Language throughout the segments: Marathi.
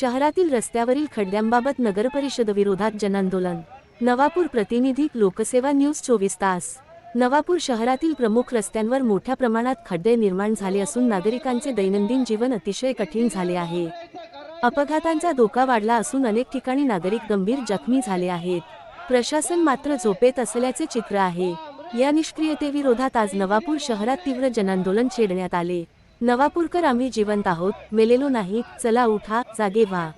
शहरातील रस्त्यावरील खड्ड्यांबाबत नगरपरिषद विरोधात जनांदोलन नवापूर प्रतिनिधी लोकसेवा न्यूज चोवीस तास. नवापूर शहरातील प्रमुख रस्त्यांवर मोठ्या प्रमाणात खड्डे निर्माण झाले असून नागरिकांचे दैनंदिन जीवन अतिशय कठीण झाले आहे. अपघातांचा धोका वाढला असून अनेक ठिकाणी नागरिक गंभीर जखमी झाले आहेत. प्रशासन मात्र झोपेत असल्याचे चित्र आहे. या निष्क्रियतेविरोधात आज नवापूर शहरात तीव्र जनांदोलन छेडण्यात आले. नवापूरकर आम्ही जिवंत आहोत मेलेलो नाही चला उठा जागे व्हा.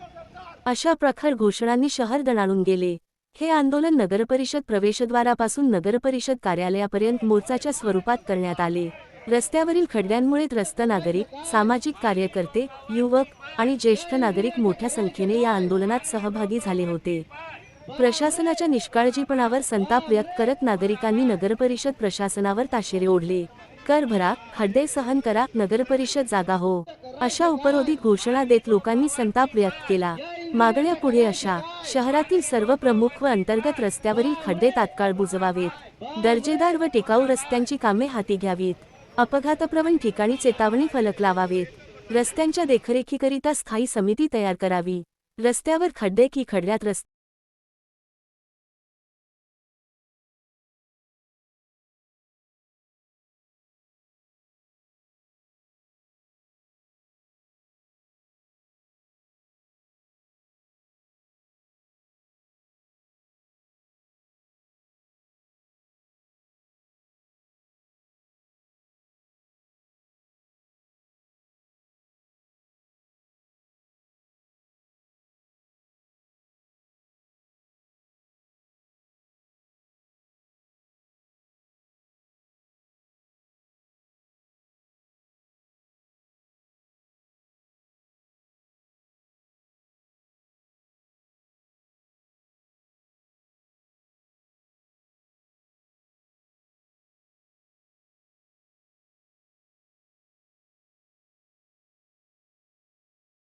अशा प्रखर घोषणांनी शहर दणाणून गेले. हे आंदोलन नगरपरिषद प्रवेशद्वारापासून नगरपरिषद कार्यालयापर्यंत मोर्चाच्या स्वरूपात करण्यात आले. रस्त्यावरील खड्ड्यांमुळे त्रस्त नागरिक सामाजिक कार्यकर्ते युवक आणि ज्येष्ठ नागरिक मोठ्या संख्येने या आंदोलनात सहभागी झाले होते. प्रशासनाच्या निष्काळजीपणावर संताप व्यक्त करत नागरिकांनी नगरपरिषद प्रशासनावर ताशेरे ओढले. कर भरा खड्डे सहन करा नगरपरिषद जागा हो. अशा उपरोधी घोषणा देत लोकांनी संताप व्यक्त केला. मागण्या पुढे अशा शहरातील सर्व प्रमुख व अंतर्गत रस्त्यावरील खड्डे तात्काळ बुजवावेत. दर्जेदार व टिकाऊ रस्त्यांची कामे हाती घ्यावीत. अपघातप्रवण ठिकाणी चेतावणी फलक लावावेत. रस्त्यांच्या देखरेखीकरिता स्थायी समिती तयार करावी. रस्त्यावर खड्डे की खड्ड्यात रस्ते